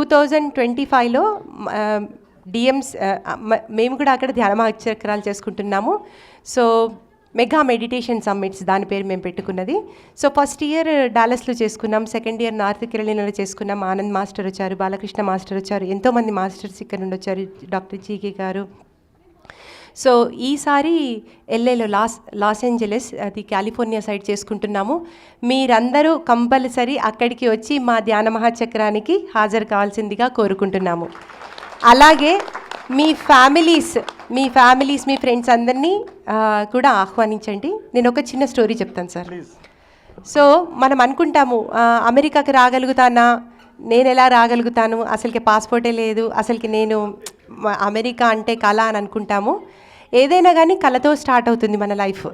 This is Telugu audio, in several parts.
టూ థౌజండ్ ట్వంటీ ఫైవ్లో డిఎంస్ మేము కూడా అక్కడ ధ్యాన మహచక్రాలు చేసుకుంటున్నాము. సో మెగా మెడిటేషన్ సమ్మిట్స్ దాని పేరు మేము పెట్టుకున్నది. సో ఫస్ట్ ఇయర్ డాలస్లో చేసుకున్నాం సెకండ్ ఇయర్ నార్త్ కెరళీనాలో చేసుకున్నాం ఆనంద్ మాస్టర్ వచ్చారు బాలకృష్ణ మాస్టర్ వచ్చారు ఎంతోమంది మాస్టర్స్ ఇక్కడ నుండి వచ్చారు డాక్టర్ జీకే గారు. సో ఈసారి ఎల్ఏలో లాస్ లాస్ ఏంజలస్ అది కాలిఫోర్నియా సైడ్ చేసుకుంటున్నాము. మీరందరూ కంపల్సరీ అక్కడికి వచ్చి మా ధ్యాన మహాచక్రానికి హాజరు కావాల్సిందిగా కోరుకుంటున్నాము. అలాగే మీ ఫ్యామిలీస్ మీ ఫ్యామిలీస్ మీ ఫ్రెండ్స్ అందరినీ కూడా ఆహ్వానించండి. నేను ఒక చిన్న స్టోరీ చెప్తాను సార్. సో మనం అనుకుంటాము అమెరికాకి రాగలుగుతానా? నేను ఎలా రాగలుగుతాను? అసలుకి పాస్పోర్టే లేదు. అసలుకి నేను అమెరికా అంటే కళ అని అనుకుంటాము. ఏదైనా కానీ కళతో స్టార్ట్ అవుతుంది మన లైఫ్.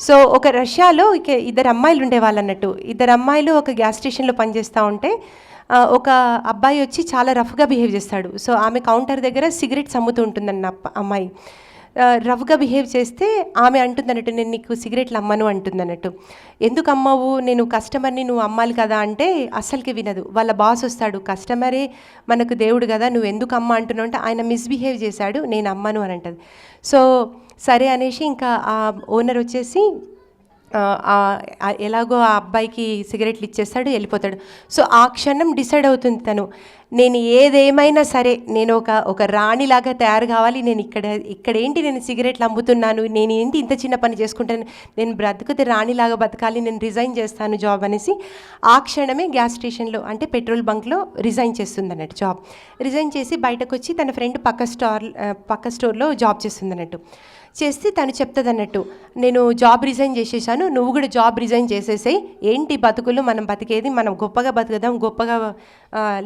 సో ఒక రష్యాలో ఇక ఇద్దరు అమ్మాయిలు ఉండేవాళ్ళు అన్నట్టు. ఇద్దరు అమ్మాయిలు ఒక గ్యాస్ స్టేషన్లో పనిచేస్తూ ఉంటే ఒక అబ్బాయి వచ్చి చాలా రఫ్గా బిహేవ్ చేస్తాడు. సో ఆమె కౌంటర్ దగ్గర సిగరెట్స్ అమ్ముతూ ఉంటుందన్న అమ్మాయి. ఆ, రఫ్గా బిహేవ్ చేస్తే ఆమె అంటుందన్నట్టు నేను నీకు సిగరెట్లు అమ్మను అంటుందన్నట్టు. ఎందుకు అమ్మవు? నేను కస్టమర్ని నువ్వు అమ్మాలి కదా అంటే అస్సలకి వినదు. వాళ్ళ బాస్ వస్తాడు కస్టమరే మనకు దేవుడు కదా నువ్వు ఎందుకు అమ్మ అంటున్నావు? అంటే ఆయన మిస్బిహేవ్ చేశాడు నేను అమ్మను అని అంటది. సో సరే అనేసి ఇంకా ఆ ఓనర్ వచ్చేసి ఎలాగో ఆ అబ్బాయికి సిగరెట్లు ఇచ్చేస్తాడు వెళ్ళిపోతాడు. సో ఆ క్షణం డిసైడ్ అవుతుంది తను. నేను ఏదేమైనా సరే నేను ఒక ఒక రాణిలాగా తయారు కావాలి. నేను ఇక్కడ ఇక్కడ ఏంటి నేను సిగరెట్లు అమ్ముతున్నాను? నేను ఏంటి ఇంత చిన్న పని చేసుకుంటాను? నేను బ్రతుకుతే రాణిలాగా బతకాలి నేను రిజైన్ చేస్తాను జాబ్ అనేసి ఆ క్షణమే గ్యాస్ స్టేషన్లో అంటే పెట్రోల్ బంక్లో రిజైన్ చేస్తుంది అన్నట్టు జాబ్. రిజైన్ చేసి బయటకు వచ్చి తన ఫ్రెండ్ పక్క స్టార్ పక్క స్టోర్లో జాబ్ చేస్తుంది అన్నట్టు చేస్తే తను చెప్తుంది అన్నట్టు నేను జాబ్ రిజైన్ చేసేసాను నువ్వు కూడా జాబ్ రిజైన్ చేసేసాయి. ఏంటి బతుకులు? మనం బతికేది మనం గొప్పగా బతుకుదాం గొప్పగా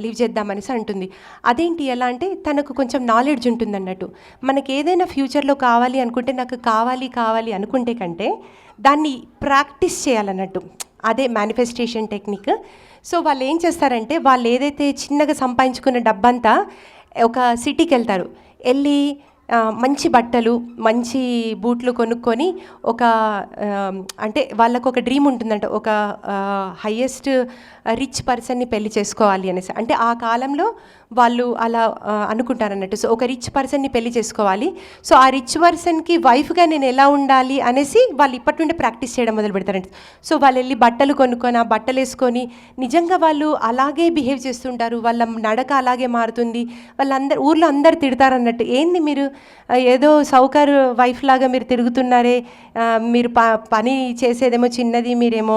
లీవ్ చేద్దాం అనేసి అంటుంది. అదేంటి ఎలా అంటే తనకు కొంచెం నాలెడ్జ్ ఉంటుంది అన్నట్టు మనకి ఏదైనా ఫ్యూచర్లో కావాలి అనుకుంటే నాకు కావాలి కావాలి అనుకుంటే కంటే దాన్ని ప్రాక్టీస్ చేయాలన్నట్టు. అదే మేనిఫెస్టేషన్ టెక్నిక్ సో వాళ్ళు ఏం చేస్తారంటే వాళ్ళు ఏదైతే చిన్నగా సంపాదించుకున్న డబ్బంతా ఒక సిటీకి వెళ్తారు. వెళ్ళి మంచి బట్టలు మంచి బూట్లు కొనుక్కొని ఒక అంటే వాళ్ళకు ఒక డ్రీమ్ ఉంటుందంట ఒక హయ్యెస్ట్ రిచ్ పర్సన్ని పెళ్ళి చేసుకోవాలి అనేసి. అంటే ఆ కాలంలో వాళ్ళు అలా అనుకుంటారు అనుకుంటారన్నట్టు. సో ఒక రిచ్ పర్సన్ని పెళ్ళి చేసుకోవాలి. సో ఆ రిచ్ పర్సన్కి వైఫ్గా నేను ఎలా ఉండాలి అనేసి వాళ్ళు ఇప్పటి నుండి ప్రాక్టీస్ చేయడం మొదలు పెడతారంట. సో వాళ్ళు వెళ్ళి బట్టలు కొనుక్కొని ఆ బట్టలు వేసుకొని నిజంగా వాళ్ళు అలాగే బిహేవ్ చేస్తుంటారు. వాళ్ళ నడక అలాగే మారుతుంది. వాళ్ళందరూ ఊర్లో అందరు తిడతారన్నట్టు. ఏంది మీరు? ఏదో సౌకర్ వైఫ్ లాగా మీరు తిరుగుతున్నారే మీరు ప పని చేసేదేమో చిన్నది మీరేమో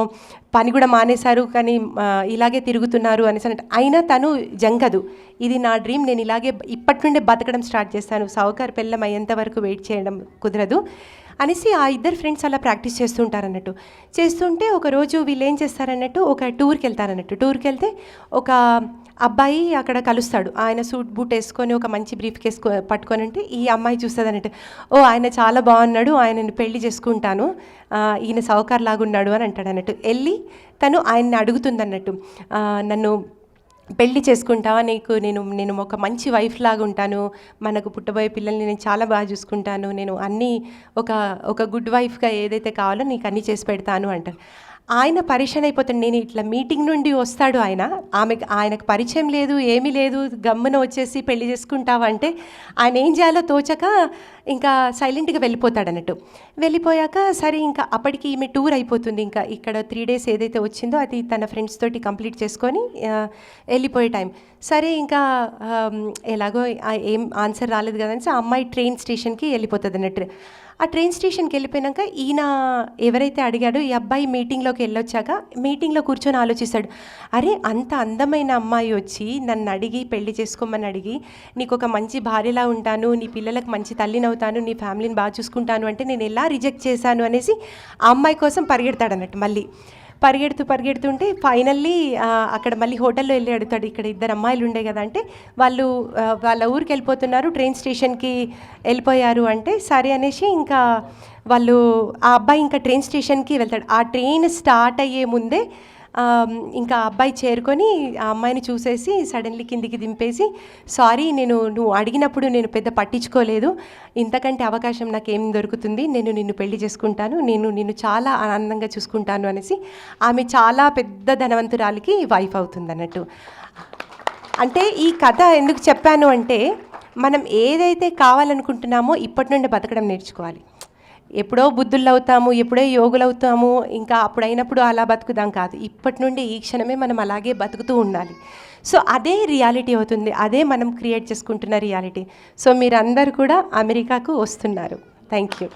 పని కూడా మానేశారు కానీ ఇలాగే తిరుగుతున్నారు అనేసి అంటే అయినా తను జంకదు. ఇది నా డ్రీమ్ నేను ఇలాగే ఇప్పటి నుండే బతకడం స్టార్ట్ చేస్తాను. సౌకర్ పెళ్ళం అయ్యేంత వరకు వెయిట్ చేయడం కుదరదు. అనేసి ఆ ఇద్దరు ఫ్రెండ్స్ అలా ప్రాక్టీస్ చేస్తుంటారన్నట్టు. చేస్తుంటే ఒకరోజు వీళ్ళు ఏం చేస్తారన్నట్టు ఒక టూర్కి వెళ్తారన్నట్టు. టూర్కి వెళ్తే ఒక అబ్బాయి అక్కడ కలుస్తాడు. ఆయన సూట్ బూట్ వేసుకొని ఒక మంచి బ్రీఫ్ కేస్ పట్టుకొని అంటే ఈ అమ్మాయి చూస్తుంది అన్నట్టు ఓ ఆయన చాలా బాగున్నాడు ఆయనను పెళ్ళి చేసుకుంటాను ఈయన సౌకర్లాగున్నాడు లాగా ఉన్నాడు అని అంటాడు అన్నట్టు వెళ్ళి తను ఆయన్ని అడుగుతుంది అన్నట్టు నన్ను పెళ్ళి చేసుకుంటావా? నీకు నేను నేను ఒక మంచి వైఫ్ లాగా ఉంటాను. మనకు పుట్టబోయే పిల్లల్ని నేను చాలా బాగా చూసుకుంటాను. నేను అన్నీ ఒక ఒక గుడ్ వైఫ్గా ఏదైతే కావాలో నీకు అన్నీ చేసి పెడతాను అంటారు. ఆయన పరిచయం అయిపోతాడు. నేను ఇట్లా మీటింగ్ నుండి వస్తాడు ఆయన. ఆమెకు ఆయనకు పరిచయం లేదు ఏమీ లేదు. గమ్మున వచ్చేసి పెళ్ళి చేసుకుంటావా అంటే ఆయన ఏం చేయాలో తోచక ఇంకా సైలెంట్గా వెళ్ళిపోతాడు అన్నట్టు. వెళ్ళిపోయాక సరే ఇంకా అప్పటికి ఈమె టూర్ అయిపోతుంది. ఇంకా ఇక్కడ త్రీ డేస్ ఏదైతే వచ్చిందో అది తన ఫ్రెండ్స్ తోటి కంప్లీట్ చేసుకొని వెళ్ళిపోయే టైం. సరే ఇంకా ఎలాగో ఏం ఆన్సర్ రాలేదు కదని ఆ అమ్మాయి ట్రైన్ స్టేషన్కి వెళ్ళిపోతుంది అన్నట్టు ఆ ట్రైన్ స్టేషన్కి వెళ్ళిపోయాక ఈయన ఎవరైతే అడిగాడో ఈ అబ్బాయి మీటింగ్లోకి వెళ్ళొచ్చాక మీటింగ్లో కూర్చొని ఆలోచిస్తాడు. అరే అంత అందమైన అమ్మాయి వచ్చి నన్ను అడిగి పెళ్ళి చేసుకోమని అడిగి నీకు ఒక మంచి భార్యలా ఉంటాను నీ పిల్లలకు మంచి తల్లినవుతాను నీ ఫ్యామిలీని బాగా చూసుకుంటాను అంటే నేను ఎలా రిజెక్ట్ చేశాను? అనేసి ఆ అమ్మాయి కోసం పరిగెడతాడు అన్నట్టు మళ్ళీ. పరిగెడుతూ పరిగెడుతుంటే ఫైనల్లీ అక్కడ మళ్ళీ హోటల్లో వెళ్ళి అడుగుతాడు ఇక్కడ ఇద్దరు అమ్మాయిలు ఉండే కదా అంటే వాళ్ళు వాళ్ళ ఊరికి వెళ్ళిపోతున్నారు ట్రైన్ స్టేషన్కి వెళ్ళిపోయారు అంటే సరే అనేసి ఇంకా వాళ్ళు ఆ అబ్బాయి ఇంకా ట్రైన్ స్టేషన్కి వెళ్తాడు. ఆ ట్రైన్ స్టార్ట్ అయ్యే ముందే ఇంకా ఆ అబ్బాయి చేరుకొని ఆ అమ్మాయిని చూసేసి సడన్లీ కిందికి దింపేసి సారీ నేను నువ్వు అడిగినప్పుడు నేను పెద్ద పట్టించుకోలేదు. ఇంతకంటే అవకాశం నాకేం దొరుకుతుంది? నేను నిన్ను పెళ్ళి చేసుకుంటాను. నేను నిన్ను చాలా ఆనందంగా చూసుకుంటాను అనేసి ఆమె చాలా పెద్ద ధనవంతురాలికి వైఫ్ అవుతుంది అన్నట్టు అంటే ఈ కథ ఎందుకు చెప్పాను అంటే మనం ఏదైతే కావాలనుకుంటున్నామో ఇప్పటి నుండి బతకడం నేర్చుకోవాలి. ఎప్పుడో బుద్ధులవుతాము ఎప్పుడో యోగులు అవుతాము ఇంకా అప్పుడైనప్పుడు అలా బతుకుదాం కాదు. ఇప్పటి నుండి ఈ క్షణమే మనం అలాగే బతుకుతూ ఉండాలి. సో అదే రియాలిటీ అవుతుంది. అదే మనం క్రియేట్ చేసుకుంటున్న రియాలిటీ. సో మీరందరూ కూడా అమెరికాకు వస్తున్నారు. Thank you.